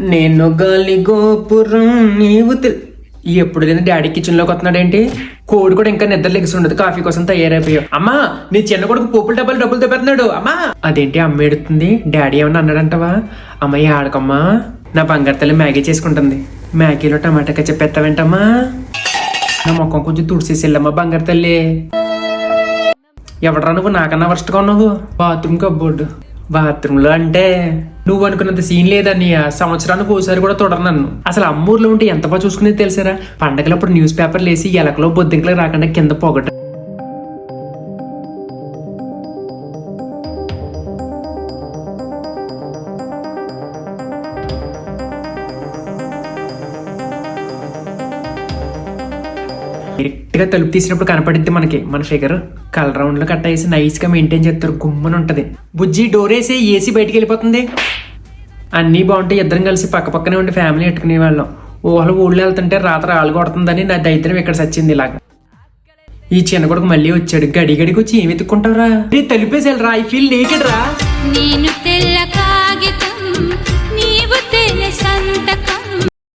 నేను గాలి గోపురం నీవు ఎప్పుడు లేని డాడీ కిచెన్లోకి వస్తున్నాడేంటి? కోడి కూడా ఇంకా నిద్ర లెగిసి ఉండదు. కాఫీ కోసం తయారైపోయావు. అమ్మా నీ చిన్న కొడుకు పోపుల డబ్బాలు డబ్బులు తెప్పేస్తున్నాడు. అమ్మా! అదేంటి అమ్మ ఎడుతుంది డాడీ ఏమన్నా అన్నాడంటవా? అమ్మాయి ఆడకమ్మా నా బంగారు తల్లి మ్యాగీ చేసుకుంటుంది. మ్యాగీలో టమాటా కచ్చా పెట్టావేంటమ్మా నా ముఖం కొంచెం తుడిసేసి వెళ్ళమ్మా బంగారు తల్లి. ఎవడరా నువ్వు? నాకన్నా వర్స్ట్గా ఉన్నావు. బాత్రూమ్ కబ్బోర్డు బాత్రూంలో అంటే నువ్వు అనుకున్నంత సీన్ లేదని సంవత్సరానికి ఒకసారి కూడా తొడరు నన్ను. అసలు అమ్మూర్లో ఉంటే ఎంత బాగా చూసుకునేది తెలిసారా? పండగలప్పుడు న్యూస్ పేపర్లు వేసి ఎలకలో బొద్దింకలు రాకుండా కింద పొగట డైరెక్ట్గా తలుపు తీసినప్పుడు కనపడిద్ది మనకి. మన ఫిగర్ కలర్ రౌండ్లో కట్ట వేసి నైస్గా మెయింటైన్ చేస్తారు. గుమ్మని ఉంటది. బుజ్జి డోర్ వేసి ఏసీ బయటికి వెళ్ళిపోతుంది. అన్నీ బాగుంటాయి. ఇద్దరం కలిసి పక్క పక్కనే ఉండి ఫ్యామిలీ పెట్టుకునే వాళ్ళం. ఊహలు ఊళ్ళో వెళ్తుంటే రాత్రి ఆలు కొడుతుందని నా దైత్రం ఇక్కడ సచ్చింది ఇలాగ. ఈ చిన్న కొడుకు మళ్ళీ వచ్చాడు. గడి గడికి వచ్చి ఏమి ఎత్తుకుంటావురా నీ తలిపేసి ఐ ఫీల్ నేకెడ్ రా నేను